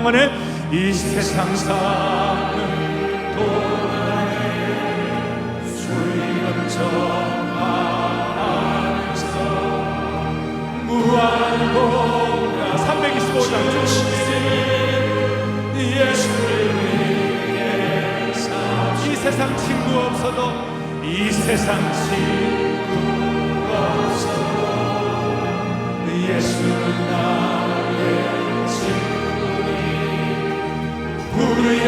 동안에 이 세상 사는 동안에 전하면서 무한공양 325장 주신 예수를 위해 이 세상 친구 없어도 이 세상 친구 없어도 예수는 나의 부르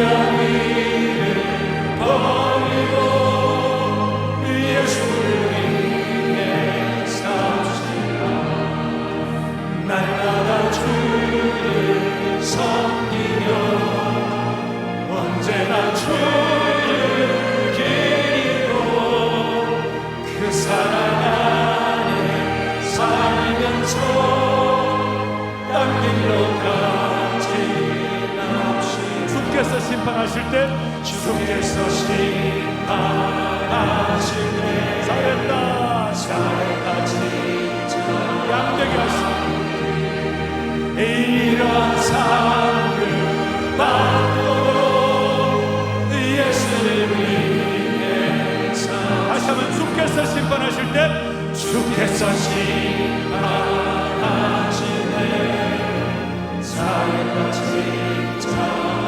주께서 심판하실 때 잘했다 잘했다 진짜 양되게 하시고 이런 상을 받고도 예수를 위해 다시 한번 주께서 심판하실 때 주께서 심판하시네 사회가 칭찬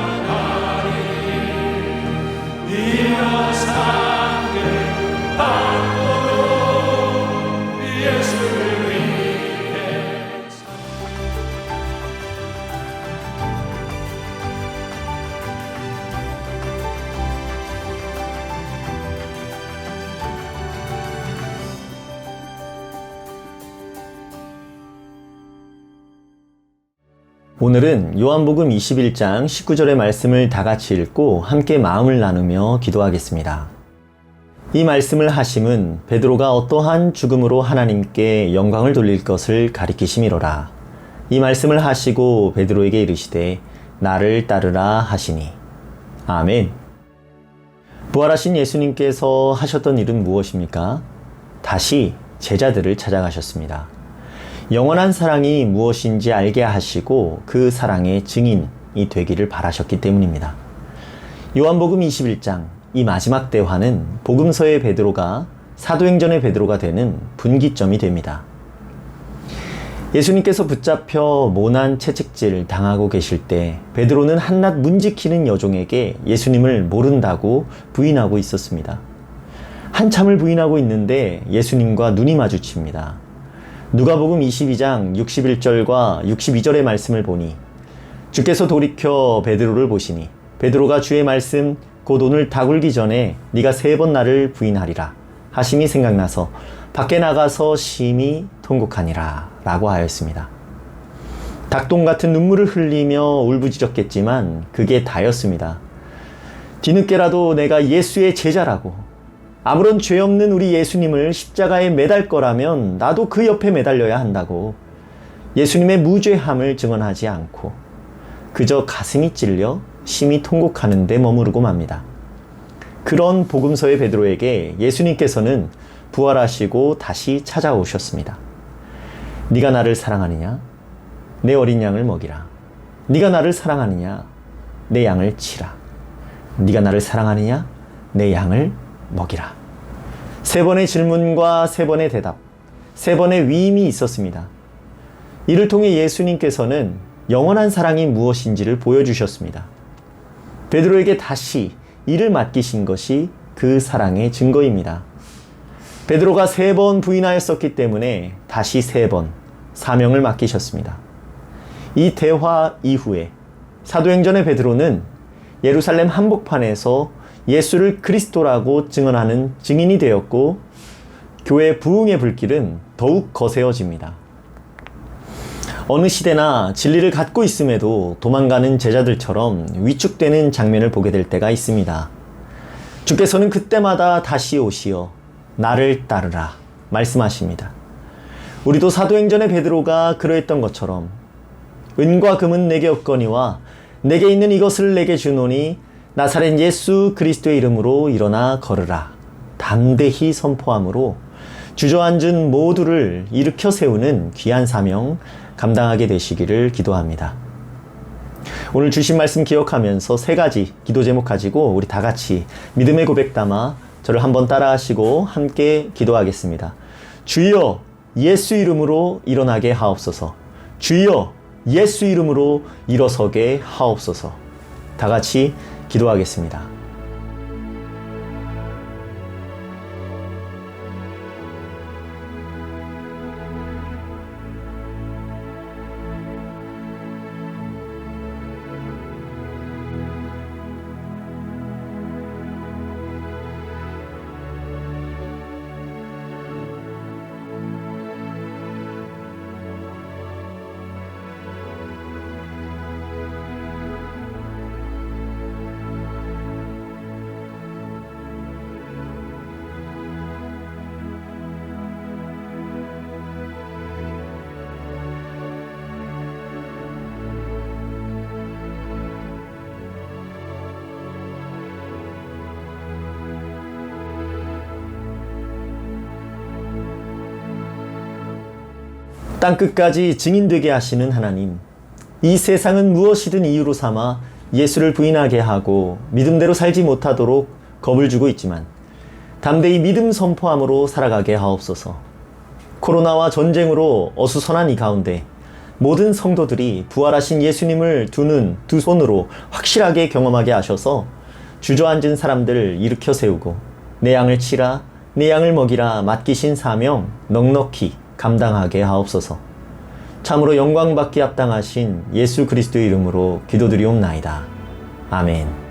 오늘은 요한복음 21장 19절의 말씀을 다 같이 읽고 함께 마음을 나누며 기도하겠습니다. 이 말씀을 하심은 베드로가 어떠한 죽음으로 하나님께 영광을 돌릴 것을 가리키심이로라. 이 말씀을 하시고 베드로에게 이르시되 나를 따르라 하시니. 아멘. 부활하신 예수님께서 하셨던 일은 무엇입니까? 다시 제자들을 찾아가셨습니다. 영원한 사랑이 무엇인지 알게 하시고 그 사랑의 증인이 되기를 바라셨기 때문입니다. 요한복음 21장 이 마지막 대화는 복음서의 베드로가 사도행전의 베드로가 되는 분기점이 됩니다. 예수님께서 붙잡혀 모난 채찍질 당하고 계실 때 베드로는 한낱 문지키는 여종에게 예수님을 모른다고 부인하고 있었습니다. 한참을 부인하고 있는데 예수님과 눈이 마주칩니다. 누가복음 22장 61절과 62절의 말씀을 보니 주께서 돌이켜 베드로를 보시니 베드로가 주의 말씀 곧 오늘 다굴기 전에 네가 세 번 나를 부인하리라 하심이 생각나서 밖에 나가서 심히 통곡하니라 라고 하였습니다. 닭똥 같은 눈물을 흘리며 울부짖었겠지만 그게 다였습니다. 뒤늦게라도 내가 예수의 제자라고 아무런 죄 없는 우리 예수님을 십자가에 매달 거라면 나도 그 옆에 매달려야 한다고 예수님의 무죄함을 증언하지 않고 그저 가슴이 찔려 심히 통곡하는 데 머무르고 맙니다. 그런 복음서의 베드로에게 예수님께서는 부활하시고 다시 찾아오셨습니다. 네가 나를 사랑하느냐? 내 어린 양을 먹이라. 네가 나를 사랑하느냐? 내 양을 치라. 네가 나를 사랑하느냐? 내 양을 먹이라. 세 번의 질문과 세 번의 대답, 세 번의 위임이 있었습니다. 이를 통해 예수님께서는 영원한 사랑이 무엇인지를 보여주셨습니다. 베드로에게 다시 일을 맡기신 것이 그 사랑의 증거입니다. 베드로가 세 번 부인하였었기 때문에 다시 세 번 사명을 맡기셨습니다. 이 대화 이후에 사도행전의 베드로는 예루살렘 한복판에서 예수를 그리스도라고 증언하는 증인이 되었고 교회 부흥의 불길은 더욱 거세어집니다. 어느 시대나 진리를 갖고 있음에도 도망가는 제자들처럼 위축되는 장면을 보게 될 때가 있습니다. 주께서는 그때마다 다시 오시어 나를 따르라 말씀하십니다. 우리도 사도행전의 베드로가 그러했던 것처럼 은과 금은 내게 없거니와 내게 있는 이것을 내게 주노니 나사렛 예수 그리스도의 이름으로 일어나 걸으라. 담대히 선포함으로 주저앉은 모두를 일으켜 세우는 귀한 사명 감당하게 되시기를 기도합니다. 오늘 주신 말씀 기억하면서 세 가지 기도 제목 가지고 우리 다 같이 믿음의 고백 담아 저를 한번 따라 하시고 함께 기도하겠습니다. 주여 예수 이름으로 일어나게 하옵소서. 주여 예수 이름으로 일어서게 하옵소서. 다 같이 기도하겠습니다. 땅끝까지 증인되게 하시는 하나님. 이 세상은 무엇이든 이유로 삼아 예수를 부인하게 하고 믿음대로 살지 못하도록 겁을 주고 있지만 담대히 믿음 선포함으로 살아가게 하옵소서. 코로나와 전쟁으로 어수선한 이 가운데 모든 성도들이 부활하신 예수님을 두 눈, 두 손으로 확실하게 경험하게 하셔서 주저앉은 사람들을 일으켜 세우고 내 양을 치라, 내 양을 먹이라 맡기신 사명 넉넉히 감당하게 하옵소서. 참으로 영광받기 합당하신 예수 그리스도의 이름으로 기도드리옵나이다. 아멘.